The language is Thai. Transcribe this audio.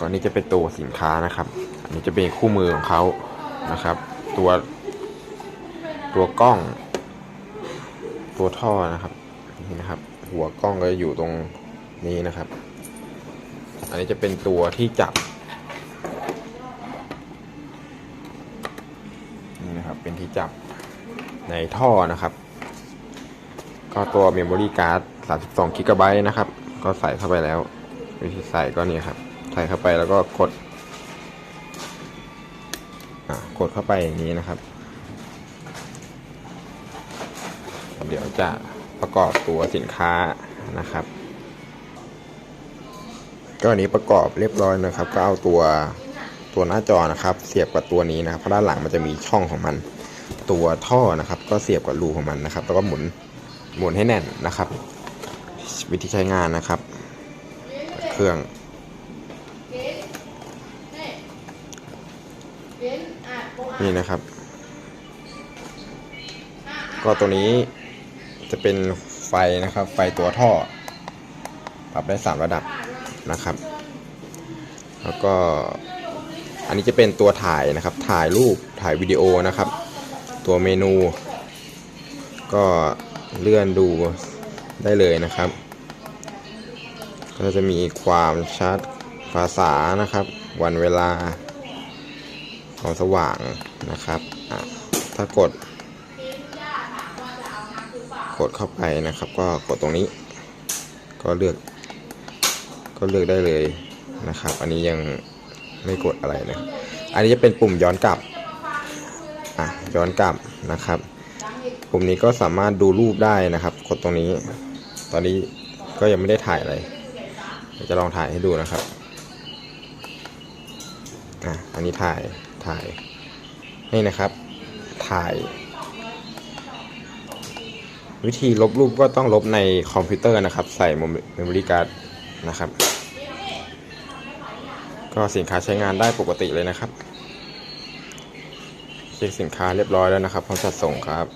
ก่อนนี้จะเป็นตัวสินค้านะครับ อันนี้จะเป็นคู่มือของเขานะครับ ตัวตัวกล้อง ตัวท่อนะครับนี่นะครับ หัวกล้องก็จะอยู่ตรงนี้นะครับ อันนี้จะเป็นตัวที่จับนี่นะครับเป็นที่จับในท่อนะครับ ก็ตัว Memory Card 32 g b นะครับ ก็ใส่เข้าไปแล้ว วิธีใส่ก็นี่ครับ ส่เข้าไปแล้วก็กดกดเข้าไปอย่างนี้นะครับ เดี๋ยวจะประกอบตัวสินค้านะครับ ก็อันนี้ประกอบเรียบร้อยนะครับ ก็เอาตัวตัวหน้าจอนะครับ เสียบกับตัวนี้นะครับเพราะด้านหลังมันจะมีช่องของมัน ตัวท่อนะครับ ก็เสียบกับรูของมันนะครับ แล้วก็หมุนหมุนให้แน่นนะครับ วิธีใช้งานนะครับ เครื่อง นี่นะครับ ก็ตัวนี้จะเป็นไฟนะครับ ไฟตัวท่อ ปรับได้ 3 ระดับนะครับ แล้วก็อันนี้จะเป็นตัวถ่ายนะครับ ถ่ายรูปถ่ายวิดีโอนะครับ ตัวเมนู ก็เลื่อนดูได้เลยนะครับ ก็จะมีความชัดภาษานะครับ วันเวลา ควาสว่างนะครับถ้ากด กดเข้าไปนะครับ ก็กดตรงนี้ ก็เลือก ก็เลือกได้เลยนะครับ อันนี้ยังไม่กดอะไรนะอันนี้จะเป็นปุ่มย้อนกลับอะย้อนกลับนะครับปุ่มนี้ก็สามารถดูรูปได้นะครับ กดตรงนี้ ตอนนี้ก็ยังไม่ได้ถ่ายอะไรจะลองถ่ายให้ดูนะครับอะอันนี้ถ่าย ถ่าย นี่นะครับ ถ่าย วิธีลบรูปก็ต้องลบในคอมพิวเตอร์นะครับ ใส่เมมโมรี่การ์ดนะครับ ก็สินค้าใช้งานได้ปกติเลยนะครับ เช็คสินค้าเรียบร้อยแล้วนะครับพร้อมจัดส่งครับ